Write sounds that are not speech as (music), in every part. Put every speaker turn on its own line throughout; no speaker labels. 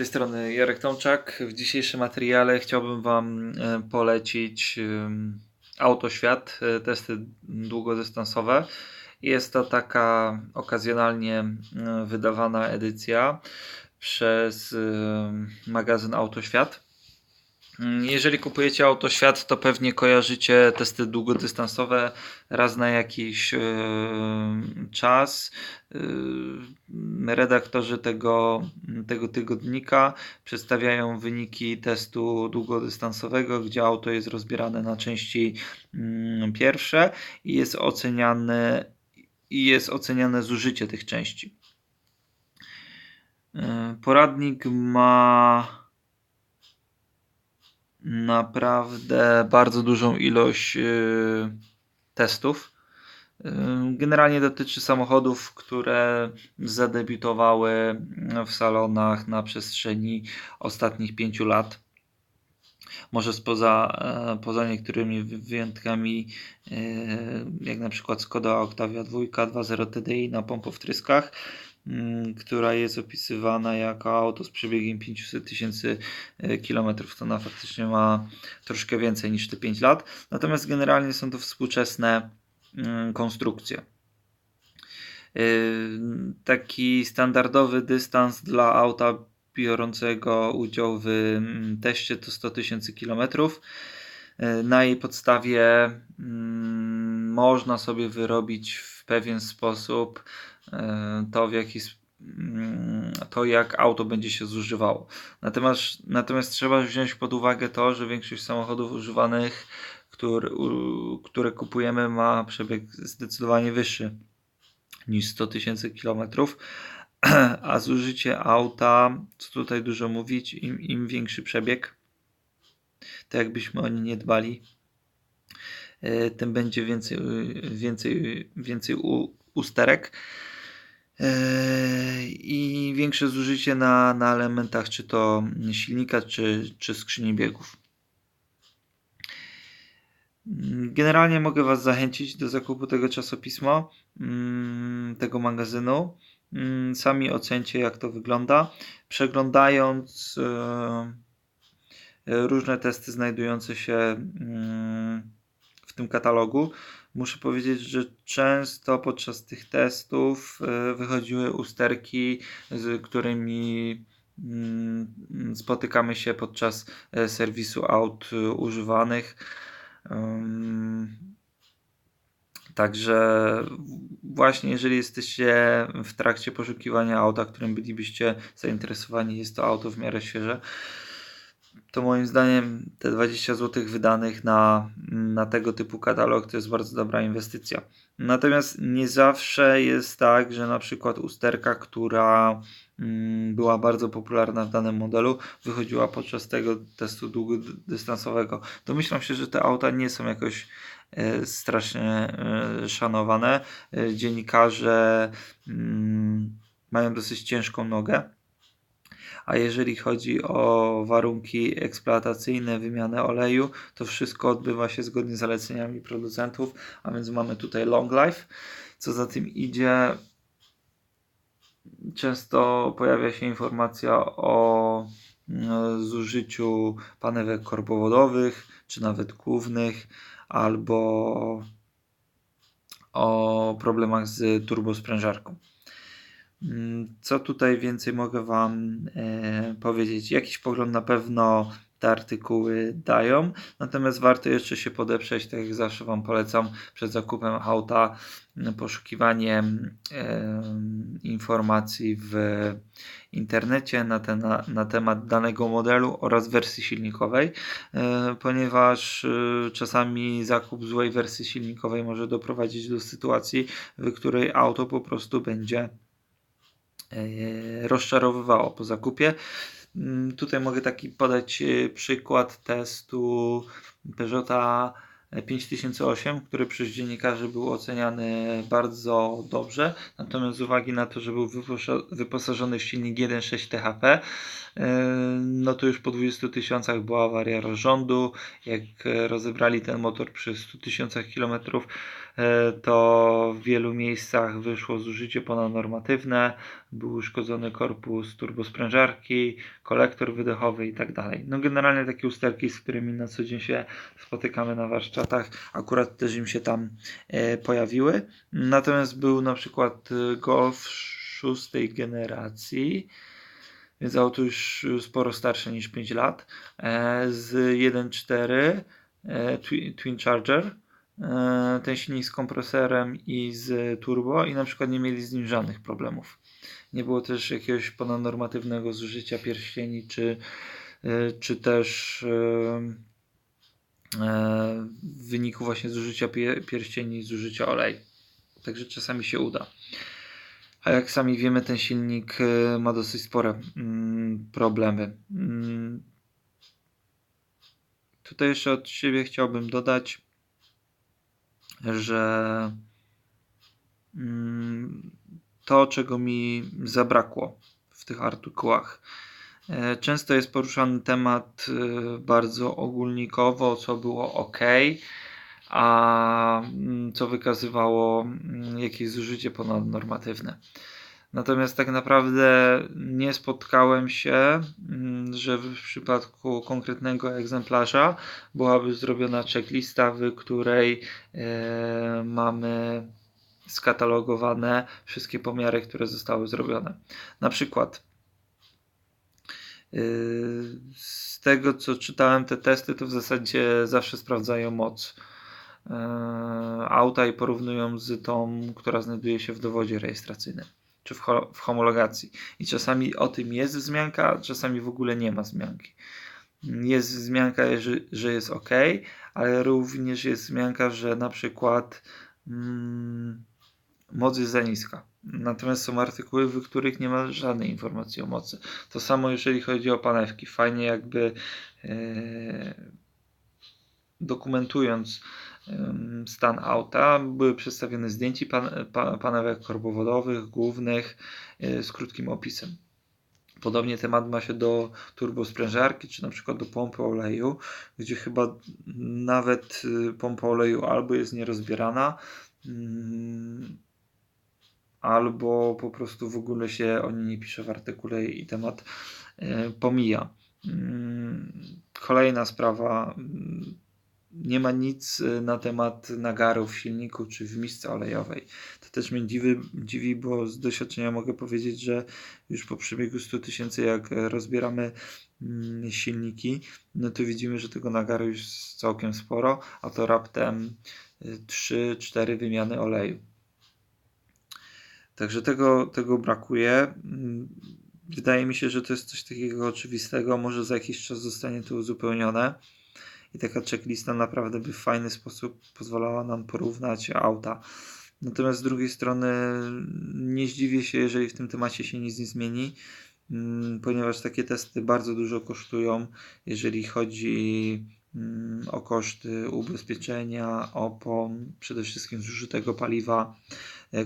tej strony Jarek Tomczak. W dzisiejszym materiale chciałbym Wam e, polecić Autoświat, e, testy długodystansowe. Jest to taka okazjonalnie e, wydawana edycja przez magazyn Autoświat. Mm, Jeżeli kupujecie Autoświat, to pewnie kojarzycie testy długodystansowe raz na jakiś e, czas. E, redaktorzy tego, tego tygodnika przedstawiają wyniki testu długodystansowego, gdzie auto jest rozbierane na części mm, pierwsze i jest oceniane, i jest oceniane zużycie tych części. E, Poradnik ma naprawdę bardzo dużą ilość y, testów. Y, Generalnie dotyczy samochodów, które zadebiutowały w salonach na przestrzeni ostatnich pięciu lat. Może spoza, e, poza niektórymi wy- wyjątkami, e, jak na przykład Skoda Octavia 2 2.0 TDI na pompowtryskach, mm, która jest opisywana jako auto z przebiegiem 500 tysięcy e, kilometrów. To ona faktycznie ma troszkę więcej niż te 5 lat. Natomiast generalnie są to współczesne mm, konstrukcje. Yy, Taki standardowy dystans dla auta biorącego udział w mm, teście to 100 tysięcy kilometrów. Yy, Na jej podstawie mm, można sobie wyrobić w pewien sposób yy, to, w jaki mm, to jak auto będzie się zużywało. Natomiast, natomiast trzeba wziąć pod uwagę to, że większość samochodów używanych, które, u- które kupujemy, ma przebieg zdecydowanie wyższy niż 100 tysięcy kilometrów, (clears throat) a zużycie auta, co tutaj dużo mówić, im, im większy przebieg, to jakbyśmy o nie nie dbali, e, tym będzie więcej, e, więcej, więcej u, usterek e, i większe zużycie na, na elementach, czy to silnika, czy, czy skrzyni biegów. Generalnie mogę Was zachęcić do zakupu tego czasopisma, mm, tego magazynu. Mm, Sami ocencie, jak to wygląda. Przeglądając e, e, różne testy znajdujące się mm, tym katalogu, muszę powiedzieć, że często podczas tych testów e, wychodziły usterki, z którymi mm, spotykamy się podczas e, serwisu aut e, używanych. Także właśnie jeżeli jesteście w trakcie poszukiwania auta, którym bylibyście zainteresowani, jest to auto w miarę świeże, to moim zdaniem te 20 zł wydanych na, na tego typu katalog to jest bardzo dobra inwestycja. Natomiast nie zawsze jest tak, że na przykład usterka, która mm, była bardzo popularna w danym modelu, wychodziła podczas tego testu długodystansowego. Domyślam się, że te auta nie są jakoś e, strasznie e, szanowane. E, Dziennikarze mm, mają dosyć ciężką nogę. A jeżeli chodzi o warunki eksploatacyjne, wymianę oleju, to wszystko odbywa się zgodnie z zaleceniami producentów, a więc mamy tutaj long life. Co za tym idzie, często pojawia się informacja o mm, zużyciu panewek korpowodowych, czy nawet głównych, albo o problemach z turbosprężarką. Mm, Co tutaj więcej mogę Wam e, powiedzieć? Jakiś pogląd na pewno te artykuły dają, natomiast warto jeszcze się podeprzeć, tak jak zawsze Wam polecam przed zakupem auta, m, poszukiwaniem e, informacji w internecie na, ten, na, na temat danego modelu oraz wersji silnikowej, e, ponieważ e, czasami zakup złej wersji silnikowej może doprowadzić do sytuacji, w której auto po prostu będzie rozczarowywało po zakupie. Mm, Tutaj mogę taki podać e, przykład testu Peugeota 5008, który przez dziennikarzy był oceniany bardzo dobrze. Natomiast z uwagi na to, że był wyposażony w silnik 1.6 THP, e, no to już po 20 tysiącach była awaria rozrządu. Jak e, rozebrali ten motor przy 100 tysiącach kilometrów, e, to w wielu miejscach wyszło zużycie ponadnormatywne. Był uszkodzony korpus turbosprężarki, kolektor wydechowy i tak dalej. No generalnie takie usterki, z którymi na co dzień się spotykamy na warsztatach, akurat też im się tam e, pojawiły. Natomiast był na przykład e, Golf szóstej generacji, więc auto już sporo starsze niż 5 lat, e, z 1.4 e, Twi- Twin Charger, ten silnik z kompresorem i z turbo i na przykład nie mieli z nim żadnych problemów. Nie było też jakiegoś ponadnormatywnego zużycia pierścieni, czy, e, czy też e, e, w wyniku właśnie zużycia pie, pierścieni, zużycia oleju. Także czasami się uda. A jak sami wiemy, ten silnik e, ma dosyć spore mm, problemy. Mm. Tutaj jeszcze od siebie chciałbym dodać, że mm, to, czego mi zabrakło w tych artykułach. E, Często jest poruszany temat e, bardzo ogólnikowo, co było ok, a mm, co wykazywało mm, jakieś zużycie ponadnormatywne. Natomiast tak naprawdę nie spotkałem się, mm, że w przypadku konkretnego egzemplarza byłaby zrobiona checklista, w której e, mamy skatalogowane wszystkie pomiary, które zostały zrobione. Na przykład yy, z tego co czytałem te testy, to w zasadzie zawsze sprawdzają moc yy, auta i porównują z tą, która znajduje się w dowodzie rejestracyjnym czy w, ho- w homologacji. I czasami o tym jest wzmianka, czasami w ogóle nie ma wzmianki. Jest wzmianka, że, że jest ok, ale również jest wzmianka, że na przykład mm, moc jest za niska. Natomiast są artykuły, w których nie ma żadnej informacji o mocy. To samo jeżeli chodzi o panewki. Fajnie jakby e, dokumentując em, stan auta, były przedstawione zdjęcia pan, pa, panewek korbowodowych, głównych e, z krótkim opisem. Podobnie temat ma się do turbosprężarki, czy na przykład do pompy oleju, gdzie chyba nawet y, pompa oleju albo jest nierozbierana, mm, albo po prostu w ogóle się o niej nie pisze w artykule i temat e, pomija. Mm, Kolejna sprawa. mm, Nie ma nic e, na temat nagarów w silniku czy w misce olejowej. To też mnie dziwi, dziwi, bo z doświadczenia mogę powiedzieć, że już po przebiegu 100 tysięcy, jak e, rozbieramy mm, silniki, no to widzimy, że tego nagaru jest całkiem sporo, a to raptem 3-4 wymiany oleju. Także tego, tego brakuje. Mm, Wydaje mi się, że to jest coś takiego oczywistego. Może za jakiś czas zostanie to uzupełnione. I taka checklista naprawdę by w fajny sposób pozwalała nam porównać auta. Natomiast z drugiej strony nie zdziwię się, jeżeli w tym temacie się nic nie zmieni, mm, ponieważ takie testy bardzo dużo kosztują, jeżeli chodzi mm, o koszty ubezpieczenia, opon, przede wszystkim zużytego paliwa,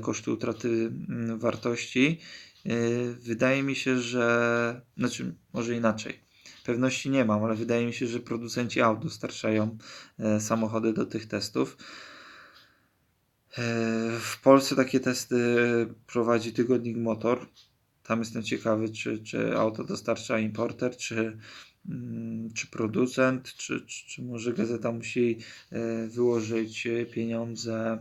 koszty utraty mm, wartości. E, Wydaje mi się, że, znaczy może inaczej. Pewności nie mam, ale wydaje mi się, że producenci aut dostarczają e, samochody do tych testów. E, W Polsce takie testy prowadzi tygodnik Motor. Tam jestem ciekawy, czy, czy auto dostarcza importer, czy, mm, czy producent, czy, czy, czy może gazeta musi e, wyłożyć pieniądze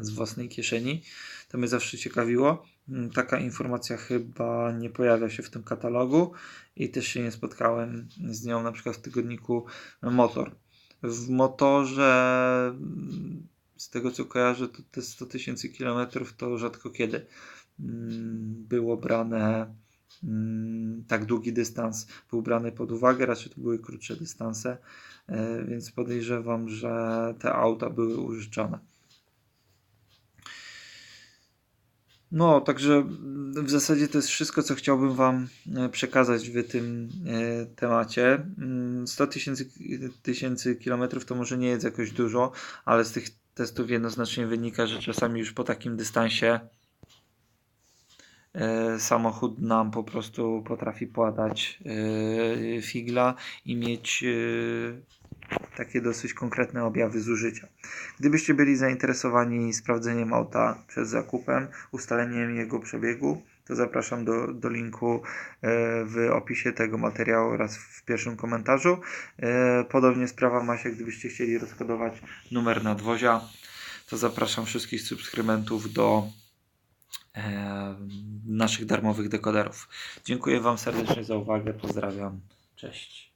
z własnej kieszeni. To mnie zawsze ciekawiło. Mm, Taka informacja chyba nie pojawia się w tym katalogu i też się nie spotkałem z nią na przykład w tygodniku Motor. W motorze, mm, z tego co kojarzę, to te 100 tysięcy kilometrów to rzadko kiedy mm, było brane, tak długi dystans był brany pod uwagę, raczej to były krótsze dystanse, e, więc podejrzewam, że te auta były użyczone. No, także w zasadzie to jest wszystko, co chciałbym Wam e, przekazać w tym e, temacie. Mm, 100 tysięcy tysięcy kilometrów to może nie jest jakoś dużo, ale z tych testów jednoznacznie wynika, że czasami już po takim dystansie e, samochód nam po prostu potrafi e, figla i mieć takie dosyć konkretne objawy zużycia. Gdybyście byli zainteresowani sprawdzeniem auta przed zakupem, ustaleniem jego przebiegu, to zapraszam do, do linku e, w opisie tego materiału oraz w pierwszym komentarzu. E, Podobnie sprawa ma się, gdybyście chcieli rozkodować numer nadwozia, to zapraszam wszystkich subskrybentów do e, naszych darmowych dekoderów. Dziękuję Wam serdecznie za uwagę. Pozdrawiam. Cześć.